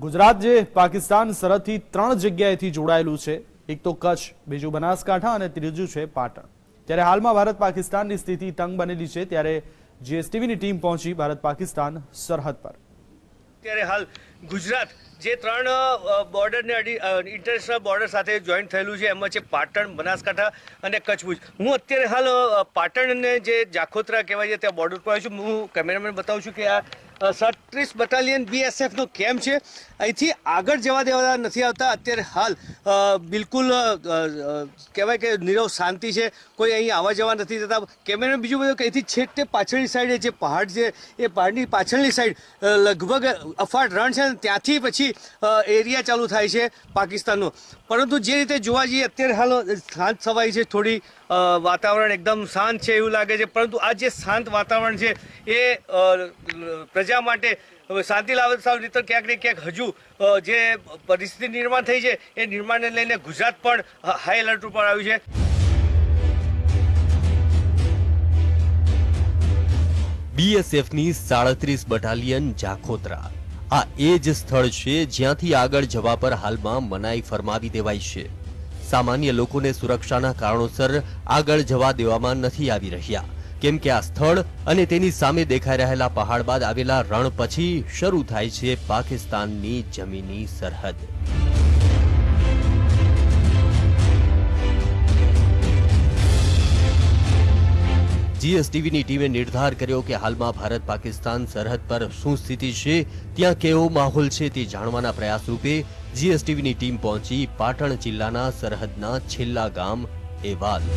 ગુજરાત જે પાકિસ્તાન સરહદથી ત્રણ જગ્યાએથી જોડાયેલું છે. એક તો કચ્છ, બીજું બનાસકાંઠા અને ત્રીજું છે પાટણ. ત્યારે હાલમાં ભારત પાકિસ્તાનની સ્થિતિ તંગ બનેલી છે, ત્યારે જીએસટીવીની ટીમ પહોંચી ભારત પાકિસ્તાન સરહદ પર. ત્યારે હાલ ગુજરાત જે ત્રણ બોર્ડરને ઇન્ટરનેશનલ બોર્ડર સાથે જોઈન્ટ થયેલું છે, એમાં છે પાટણ, બનાસકાંઠા અને કચ્છ ભુજ. હું અત્યારે હાલ પાટણને જે જાખોત્રા કહેવાય છે, ત્યાં બોર્ડર પર છું. હું કેમેરામેન બતાવું છું કે આ સત્રીસ બટાલિયન બીએસએફનો કેમ્પ છે. અહીંથી આગળ જવા દેવા નથી આવતા. અત્યારે હાલ બિલકુલ કહેવાય કે નીરવ શાંતિ છે. કોઈ અહીં આવવા જવા નથી થતા કેમેરામેન બીજું બધું કે છેક તે પાછળની સાઈડે જે પહાડ છે, એ પહાડની પાછળની સાઈડ લગભગ અફાટ રણ છે ત્યાંથી પછી એરિયા ચાલુ થાય છે પાકિસ્તાનનો. પરંતુ જે રીતે જોવા જઈએ, અત્યારે હાલ શાંત સવાઈ છે. થોડી વાતાવરણ એકદમ શાંત છે એવું લાગે છે. પરંતુ આ જે શાંત વાતાવરણ છે, એ પ્રજા માટે શાંતિ લાવે સાવ ક્યાંક ને ક્યાંક હજુ જે પરિસ્થિતિ નિર્માણ થઈ છે, એ નિર્માણને લઈને ગુજરાત પણ હાઈ એલર્ટ ઉપર આવ્યું છે. બીએસએફની સાડત્રીસ બટાલિયન જાખોત્રા. આ એ જ સ્થળ છે જ્યાંથી આગળ જવા પર હાલમાં મનાઈ ફરમાવી દેવાઈ છે. સામાન્ય લોકોને સુરક્ષાના કારણોસર આગળ જવા દેવામાં નથી આવી રહ્યા. કેમ કે આ સ્થળ અને તેની સામે દેખાઈ રહેલા પહાડ બાદ આવેલા રણ પછી શરૂ થાય છે પાકિસ્તાનની જમીની સરહદ. જીએસટીવીની ટીમે નિર્ધાર કર્યો કે હાલમાં ભારત પાકિસ્તાન સરહદ પર શું સ્થિતિ છે, ત્યાં કેવો માહોલ છે તે જાણવાના પ્રયાસ રૂપે જીએસટીવીની ટીમ પહોંચી પાટણ જિલ્લાના સરહદના છેલ્લા ગામ એવાલ.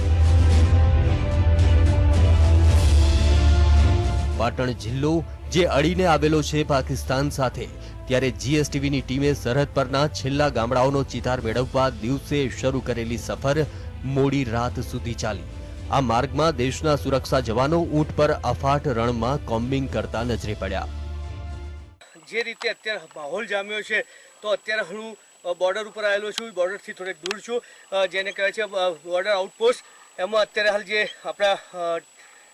પાટણ જિલ્લો જે અડીને આવેલો છે પાકિસ્તાન સાથે, ત્યારે જીએસટીવીની ટીમે સરહદ પરના છેલ્લા ગામડાઓનો ચિતાર મેળવવા દિવસે શરૂ કરેલી સફર મોડી રાત સુધી ચાલી. આ માર્ગમાં દેશના સુરક્ષા જવાનો ઊંટ પર અફાટ રણમાં કોમ્બિંગ કરતા નજરે પડ્યા. જે રીતે અત્યારે માહોલ જામ્યો છે, તો અત્યારે હું બોર્ડર ઉપર આવેલો છું બોર્ડરથી થોડેક દૂર છું. જેને કહેવાય છે બોર્ડર આઉટપોસ્ટ એમાં અત્યારે હાલ જે આપણા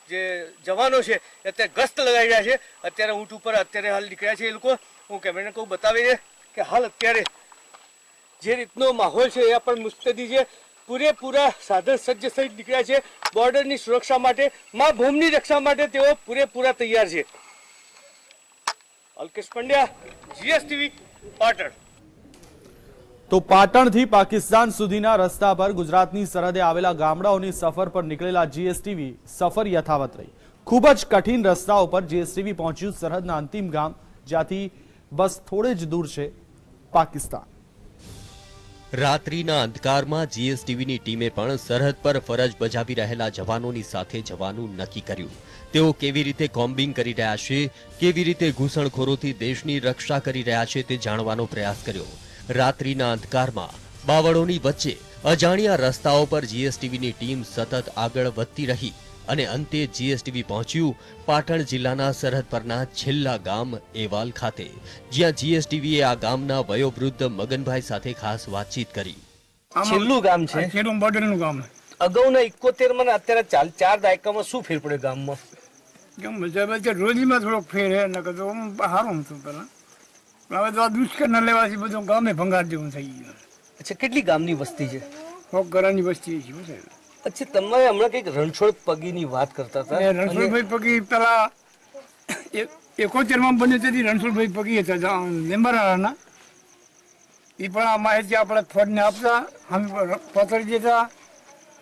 જે જવાનો છે, અત્યારે ગસ્ત લગાવી રહ્યા છે. અત્યારે ઊંટ ઉપર અત્યારે હાલ નીકળ્યા છે એ લોકો. હું કેમેરાને કહું બતાવીને કે હાલ અત્યારે જે રીતનો માહોલ છે, એ પણ મુસ્તદી છે. પૂરેપૂરા સાધન સજ્જ સહિત નીકળ્યા છે. બોર્ડરની સુરક્ષા માટે, મા ભૂમની રક્ષા માટે તેઓ પૂરેપૂરા તૈયાર છે. અલ્કેશ પંડ્યા, જીએસટીવી પાટણ. તો પાટણથી પાકિસ્તાન સુધીના રસ્તા પર ગુજરાતની સરહદે આવેલા ગામડાઓની સફર પર નીકળેલા જીએસટીવી સફર યથાવત રહી. ખૂબ જ કઠિન રસ્તા ઉપર જીએસટીવી પહોંચ્યું સરહદના અંતિમ ગામ, જ્યાંથી બસ થોડે જ દૂર છે પાકિસ્તાન. રાત્રિના અંધકારમાં જીએસટીવીની ટીમે પણ સરહદ પર ફરજ બજાવી રહેલા જવાનોની સાથે જવાનું નક્કી કર્યું. તેઓ કેવી રીતે કોમ્બિંગ કરી રહ્યા છે, કેવી રીતે ઘૂસણખોરોથી દેશની રક્ષા કરી રહ્યા છે તે જાણવાનો પ્રયાસ કર્યો. રાત્રિના અંધકારમાં બાવળોની વચ્ચે અજાણ્યા રસ્તાઓ પર જીએસટીવીની ટીમ સતત આગળ વધતી રહી અને અંતે જીએસટીવી પહોંચ્યું પાટણ જિલ્લાના સરહદ પરના છેલ્લા ગામ એવાલ ખાતે જ્યાં જીએસટીવીએ આ ગામના વયોવૃદ્ધ મગનભાઈ સાથે ખાસ વાતચીત કરી. છેલ્લું ગામ છે? છેલ્લું બોર્ડરનું ગામ અગાઉના ઇકોતેરમાં અત્યારે ચાર ચાર દાયકામાં શું ફેર પડ્યો ગામમાં? કેમ મજા રોજીમાં થોડોક ફેર હે નકર તો સારું હતું પેલા પણ હવે તો આ દુષ્કર્ણ લેવાથી બધું ગામે ભંગાર જેવું થઈ ગયું. અચ્છા કેટલી ગામની વસ્તી છે? કોક ઘરાની વસ્તી છે શું અચ્છા તમે હમણાં કંઈક રણછોડ પગીની વાત કરતા હતા? રણછોડભાઈ પગી પેલા એકોતેરમાં બન્યું તેથી રણછોડભાઈ પગી હતા લેમ્બરાના એ પણ આ માહિતી આપણે ફોડને આપતા અમે પતરી દેતા.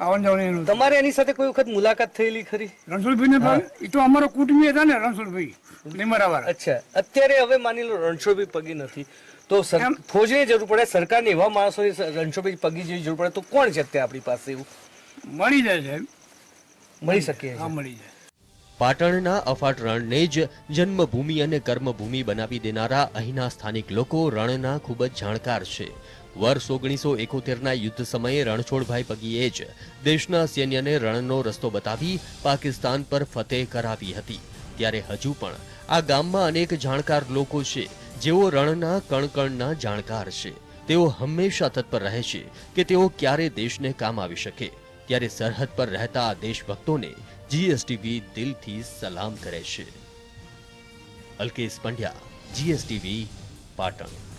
આવન જવાનું એનું તમારે એની સાથે કોઈ વખત મુલાકાત થયેલી ખરી? રણછોડભાઈ ને એ તો અમારો કુટુંબી હતા ને રણછોડભાઈ લીમરાવાળા. અચ્છા. અત્યારે હવે માની લો રણછોડભાઈ પગી નથી. તો ફોજની જરૂર પડે સરકારને એવા માણસોની રણછોડભાઈ પગી જેવી જરૂર પડે તો કોણ છે અત્યારે આપણી પાસે એવું? મળી જાય સાહેબ મળી શકે હા મળી જાય. પાટણના અફાટ રણને જ જન્મભૂમિ અને કર્મભૂમિ બનાવી દેનારા અહીંના સ્થાનિક લોકો રણના ખૂબ જ જાણકાર છે. વર્ષ ઓગણીસો એકોતેરના યુદ્ધ સમયે રણછોડભાઈ પગીએ જ દેશના સૈન્યને રણનો રસ્તો બતાવી પાકિસ્તાન પર ફતેહ કરાવી હતી. ત્યારે હજુ પણ આ ગામમાં અનેક જાણકાર લોકો છે, જેઓ રણના કણકણના જાણકાર છે. તેઓ હંમેશા તત્પર રહે છે કે તેઓ ક્યારે દેશને કામ આવી શકે. ત્યારે સરહદ પર રહેતા આ દેશભક્તોને જીએસટીવી દિલથી સલામ કરે છે. અલ્કેશ પંડ્યા, જીએસટીવી પાટણ.